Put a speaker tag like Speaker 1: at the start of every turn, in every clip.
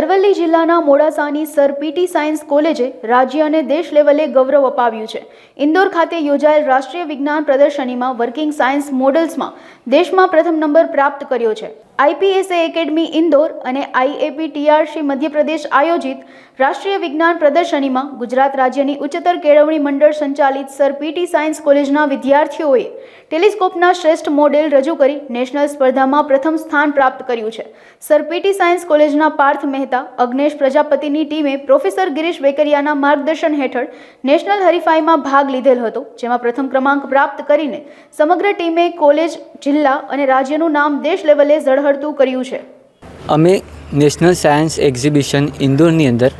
Speaker 1: અરવલ્લી જિલ્લાના મોડાસાની sir PT science કોલેજે રાજ્ય અને દેશ લેવલે ગૌરવ અપાવ્યું છે. ઇન્દોર ખાતે યોજાયેલ રાષ્ટ્રીય વિજ્ઞાન પ્રદર્શનીમાં વર્કિંગ સાયન્સ મોડલ્સમાં દેશમાં પ્રથમ નંબર પ્રાપ્ત કર્યો છે. આઈપીએસએ એકેડમી ઇન્દોર અને આઈએપી ટીઆરસી મધ્યપ્રદેશ આયોજિત રાષ્ટ્રીય વિજ્ઞાન પ્રદર્શનીમાં ગુજરાત રાજ્યની ઉચ્ચતર કેળવણી મંડળ સંચાલિત સર પીટી સાયન્સ કોલેજના વિદ્યાર્થીઓએ ટેલિસ્કોપના શ્રેષ્ઠ મોડેલ રજૂ કરી નેશનલ સ્પર્ધામાં પ્રથમ સ્થાન પ્રાપ્ત કર્યું છે. સર પીટી સાયન્સ કોલેજના પાર્થ મહેતા, અગ્નેશ પ્રજાપતિની ટીમે પ્રોફેસર ગિરીશ વેકરિયાના માર્ગદર્શન હેઠળ નેશનલ હરીફાઈમાં ભાગ લીધેલ હતો, જેમાં પ્રથમ ક્રમાંક પ્રાપ્ત કરીને સમગ્ર ટીમે કોલેજ, જિલ્લા અને રાજ્યનું નામ દેશ લેવલે ઝળહળતું કર્યું છે.
Speaker 2: અમે નેશનલ સાયન્સ એક્ઝિબિશન ઇન્દોરની અંદર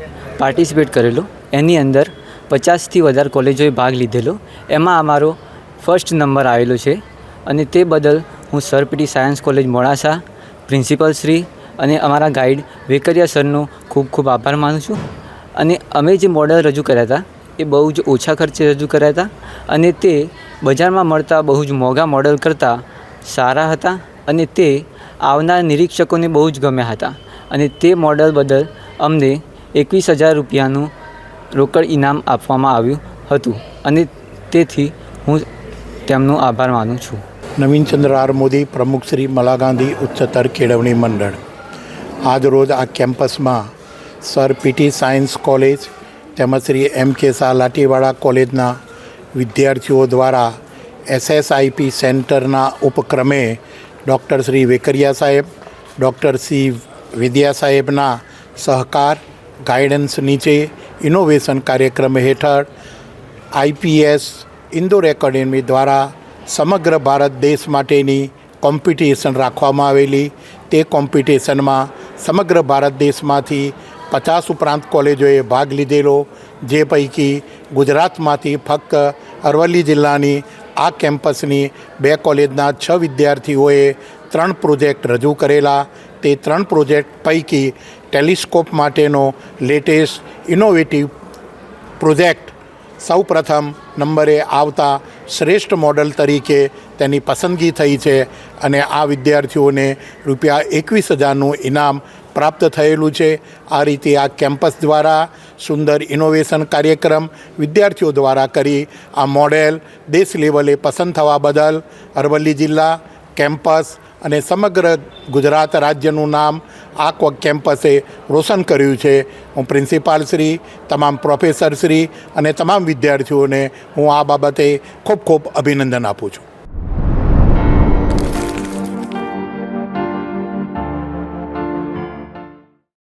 Speaker 2: પાર્ટિસિપેટ કરેલો. એની અંદર પચાસથી વધારે કોલેજોએ ભાગ લીધેલો. એમાં અમારો ફર્સ્ટ નંબર આવેલો છે અને તે બદલ હું sir P T science college Modasa, principal Shri અને અમારા ગાઈડ વેકરિયા સરનો ખૂબ ખૂબ આભાર માનું છું. અને અમે જે મોડલ રજૂ કર્યા હતા, એ બહુ જ ઓછા ખર્ચે રજૂ કર્યા હતા અને તે બજારમાં મળતા બહુ જ મોંઘા મોડલ કરતાં સારા હતા. અને તે આવનાર નિરીક્ષકોને બહુ જ ગમ્યા હતા. અને તે મોડલ બદલ અમને એકવીસ હજાર રૂપિયાનું રોકડ ઇનામ આપવામાં આવ્યું હતું. અને તેથી હું તેમનો આભાર માનું છું.
Speaker 3: નવીનચંદ્ર આર મોદી, પ્રમુખ શ્રી મલા ગાંધી ઉચ્ચતર કેળવણી મંડળ. આજ રોજ આ કેમ્પસમાં સર પીટી સાયન્સ કોલેજ તેમજ શ્રી એમ કે શાહ લાઠીવાડા કોલેજના વિદ્યાર્થીઓ દ્વારા એસએસઆઈપી સેન્ટરના ઉપક્રમે ડૉક્ટર શ્રી વેકરિયા સાહેબ, ડૉક્ટર શ્રી વિદ્યા સાહેબના સહકાર, ગાઈડન્સ નીચે ઇનોવેશન કાર્યક્રમ હેઠળ આઈપીએસ ઇન્દોર એકેડેમી દ્વારા સમગ્ર ભારત દેશ માટેની કોમ્પિટિશન રાખવામાં આવેલી. તે કોમ્પિટિશનમાં સમગ્ર ભારત દેશમાંથી પચાસ ઉપરાંત કોલેજોએ ભાગ લીધેલો, જે પૈકી ગુજરાતમાંથી ફક્ત અરવલ્લી જિલ્લાની આ કેમ્પસની બે કોલેજના છ વિદ્યાર્થીઓએ ત્રણ પ્રોજેક્ટ રજૂ કરેલા. તે ત્રણ પ્રોજેક્ટ પૈકી ટેલિસ્કોપ માટેનો લેટેસ્ટ ઇનોવેટિવ પ્રોજેક્ટ સૌ પ્રથમ નંબરે આવતા શ્રેષ્ઠ મોડલ તરીકે તેની પસંદગી થઈ છે અને આ વિદ્યાર્થીઓને રૂપિયા એકવીસ હજારનું ઇનામ પ્રાપ્ત થયેલું છે. આ રીતે આ કેમ્પસ દ્વારા સુંદર ઇનોવેશન કાર્યક્રમ વિદ્યાર્થીઓ દ્વારા કરી આ મોડેલ દેશ લેવલે પસંદ થવા બદલ અરવલ્લી જિલ્લા કેમ્પસ અને સમગ્ર ગુજરાત રાજ્યનું નામ આ કેમ્પસે રોશન કર્યું છે. હું પ્રિન્સિપાલ શ્રી, તમામ પ્રોફેસર શ્રી અને તમામ વિદ્યાર્થીઓને હું આ બાબતે ખૂબ ખૂબ અભિનંદન આપું છું.